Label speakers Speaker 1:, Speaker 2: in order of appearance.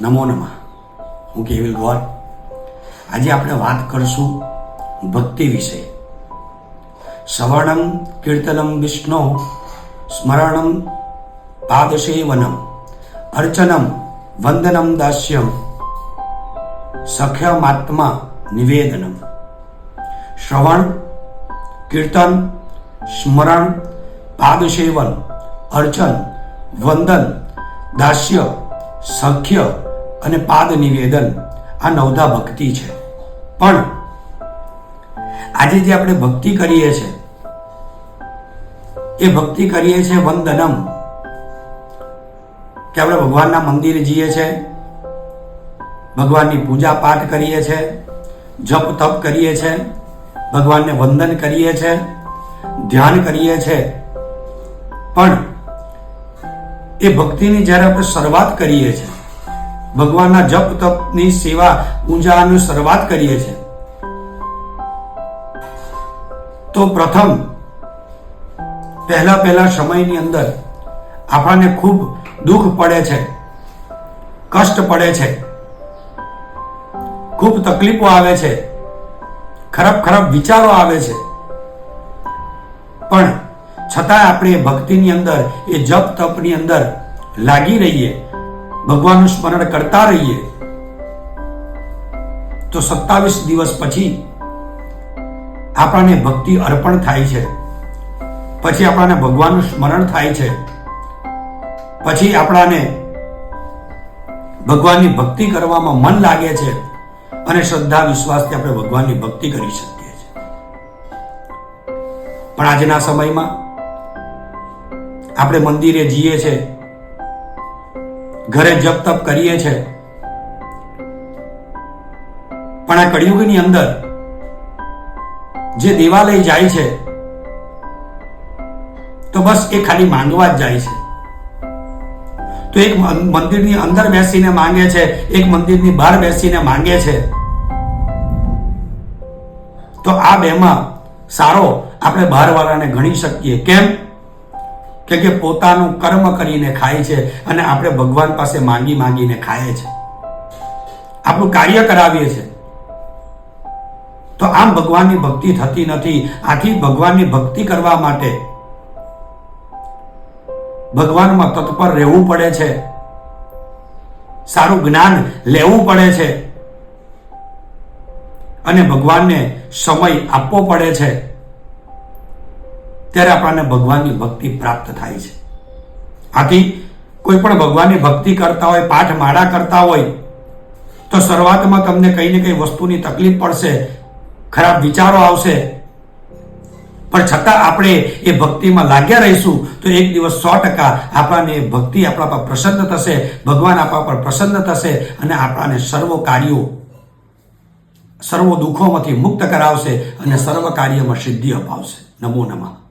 Speaker 1: નમો નમઃ. હું કેવિલ ગોર. આજે આપણે વાત કરશું ભક્તિ વિશે. સવર્ણમ કીર્તનમ વિષ્ણુ, સ્મરણમ પાદસેવનમ, અર્ચનમ વંદનમ દાસ્યમ, સખ્યમાત્મા નિવેદનમ. શ્રવણ, કીર્તન, સ્મરણ, પાદસેવન, અર્ચન, વંદન, દાસ્ય, સખ્ય અને પાદ નિવેદન આ નવધા ભક્તિ છે. પણ આજે જે આપણે ભક્તિ કરીએ છીએ એ ભક્તિ કરીએ છીએ વંદનમ, કે આપણે ભગવાનના મંદિરે જઈએ છીએ ભગવાનની પૂજા પાઠ કરીએ છીએ જપ તપ કરીએ છીએ ભગવાનને વંદન કરીએ છીએ ધ્યાન કરીએ છીએ પણ એ ભક્તિની જ્યારે આપણે શરૂઆત કરીએ છીએ ભગવાનના જપ, તપની સેવા પૂજાની શરૂઆત કરીએ છીએ. તો પ્રથમ, પહેલા પહેલા સમયની અંદર આપણને ખૂબ દુઃખ પડે છે, કષ્ટ પડે છે, ખૂબ તકલીફો આવે છે, ખરાબ ખરાબ વિચારો આવે છે. પણ છતાં આપણે ભક્તિની અંદર, એ જપ, તપની અંદર લાગી રહીએ. ભગવાનનું સ્મરણ કરતા રહીએ, તો સત્તાવીસ દિવસ પછી આપણને ભક્તિ અર્પણ થાય છે. પછી આપણને ભગવાનનું સ્મરણ થાય છે. પછી આપણાને ભગવાનની ભક્તિ કરવામાં મન લાગે છે અને શ્રદ્ધા, વિશ્વાસથી આપણે ભગવાનની ભક્તિ કરી શકીએ છીએ. પણ આજના સમયમાં આપણે મંદિરે જઈએ છીએ ઘરે જપ તપ કરીએ છીએ પણ આ કળિયુગની અંદર જે દેવાલય જાય છે, તો બસ એ ખાલી માંગવા જ જાય છે. તો એક મંદિરની અંદર બેસીને માંગે છે, એક મંદિરની બહાર બેસીને માંગે છે. તો આ બેમાં સારો આપણે બહારવાળાને ગણી શકીએ. કેમ? કે કે પોતાનું કર્મ કરીને ખાય છે અને આપણે ભગવાન પાસે માંગી માંગીને ખાય છે. આપણું કાર્ય કરાવીએ છે. તો આમ ભગવાનની ભક્તિ થતી નથી. આથી ભગવાનની ભક્તિ કરવા માટે ભગવાનમાં તત્પર રહેવું પડે છે. સારું જ્ઞાન લેવું પડે છે. અને ભગવાનને સમય આપવો પડે છે. ત્યારે આપણને ભગવાનની ભક્તિ પ્રાપ્ત થાય છે. આથી કોઈ પણ ભગવાનની ભક્તિ કરતા હોય પાઠ માળા કરતા હોય, તો શરૂઆતમાં તમને કંઈ ને કંઈ વસ્તુની તકલીફ પડશે, ખરાબ વિચારો આવશે. પણ છતાં આપણે એ ભક્તિમાં લાગ્યા રહીશું, તો એક દિવસ સો ટકા આપણાને એ ભક્તિ આપણા પર પ્રસન્ન થશે, ભગવાન આપણા પર પ્રસન્ન થશે અને આપણાને સર્વ કાર્યો, સર્વ દુઃખોમાંથી મુક્ત કરાવશે અને સર્વ કાર્યમાં સિદ્ધિ અપાવશે. નમો નમઃ.